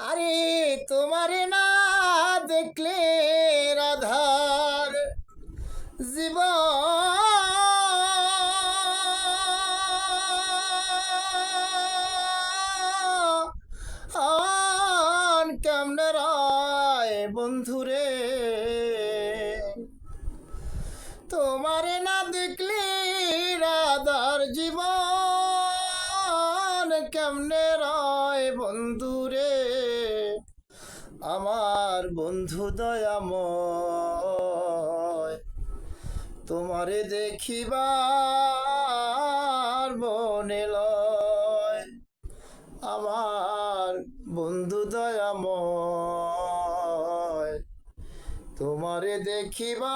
আরে তোমারে না দেখলে রাধার রায় বন্ধুরে? তোমারে না দেখলে আমার বন্ধু দয়াময়, তোমারে দেখিবার মনে লয়। আমার বন্ধু দয়াময়, তোমারে দেখিবার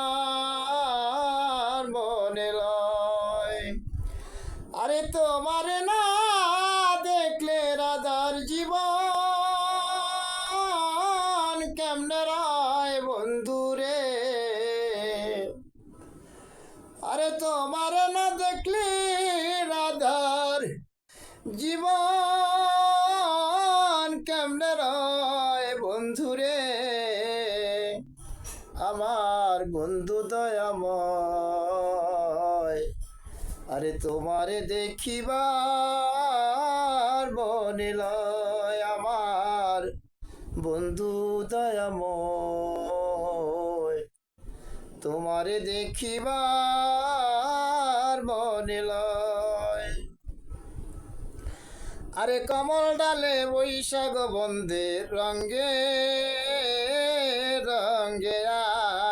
মনে লয়। আরে তোমারে না কেমনে রায় বন্ধুরে আরে তোমারে না দেখলে রাধার জীবন কেমনে রয় বন্ধুরে আমার বন্ধু দয়াময়, আরে তোমারে দেখিবার আমার বন্ধু দয়াময় তোমারে দেখিবার মনে আরে কমল ডালে বৈশাখ বন্ধে রঙ্গে রঙ্গে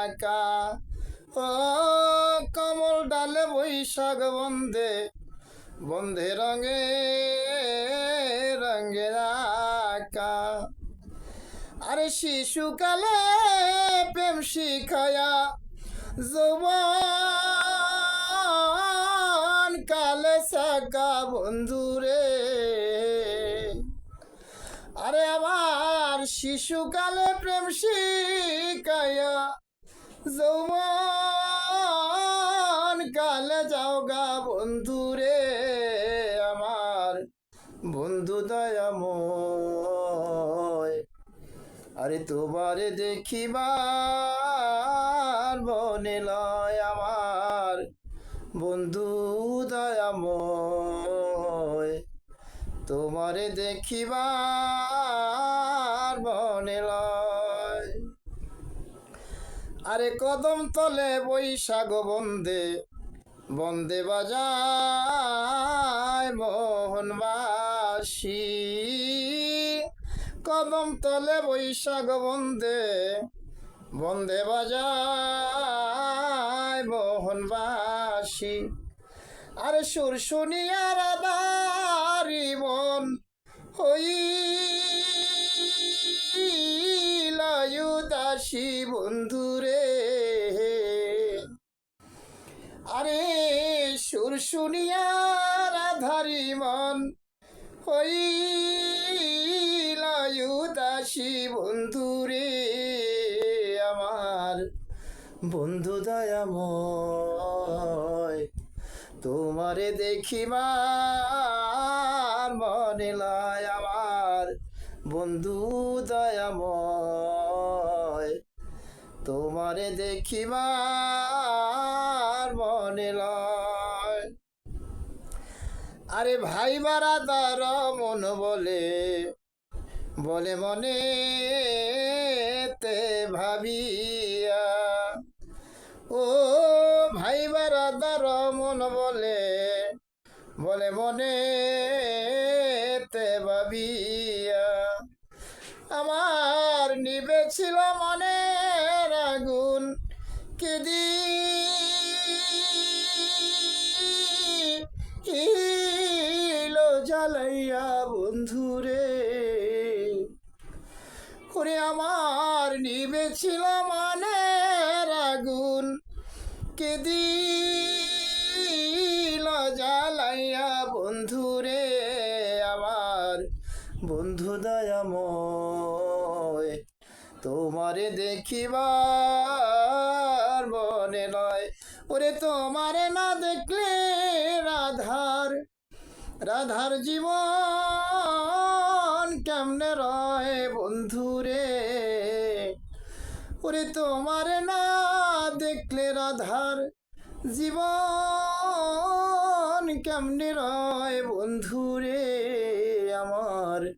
আকা। ও কমল ডালে বৈশাখ বন্ধে বন্ধে রঙে রঙ্গে আকা। আরে শিশুকালে প্রেম শিখায়া যৌবন কালে সাকা বন্ধুরে আরে আমার শিশুকালে প্রেম শিখায়া যৌবন কালে যাও গা বন্ধুরে আমার। বন্ধু দয়াময় আরে তোমারে দেখিবার মনে লয় আমার বন্ধু দয়াময়। তোমারে দেখিবার মনে লয়। আরে কদম তলে বৈশাখ বন্দে বন্দে বাজায় মোহনবাসী। কদম তলে বৈশাখ বন্দে বন্দে বাজায় মোহনবাসী। আরে সুর শুনিয়ার আদারি মন হই দাসী বন্ধুরে। আরে সুর শুনিয়ার আধারি মন হই বন্ধু দয়াময়, তোমারে দেখিবার মনে লয় আমার। বন্ধু দয়াময়, তোমারে দেখিবার মনে লয় আরে ভাই বারাদার মন বলে বলে মনে তে ভাবিয়া বলে বলে মনে তে ভাবিয়া। আমার নিবে ছিল মনের আগুন কেদি ইলো জ্বালাইয়া বন্ধুরে। ওরে আমার নিবে ছিল মনের আগুন কেদি জ্বালাইয়া বন্ধুরে আমার বন্ধু দয়াময়, তোমারে দেখিবার মনে নয়। ওরে তোমারে না দেখলে রাধার রাধার জীবন কেমনে রয় বন্ধুরে? ওরে তোমার না দেখলে রাধার জীবন কেমনে রয় বন্ধুরে আমার?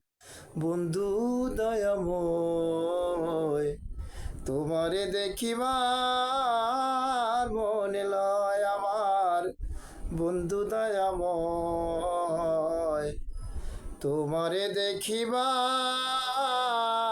বন্ধু দয়াময়, তোমারে দেখিবার মনে লয় আমার। বন্ধু দয়াময়, তোমারে দেখিবার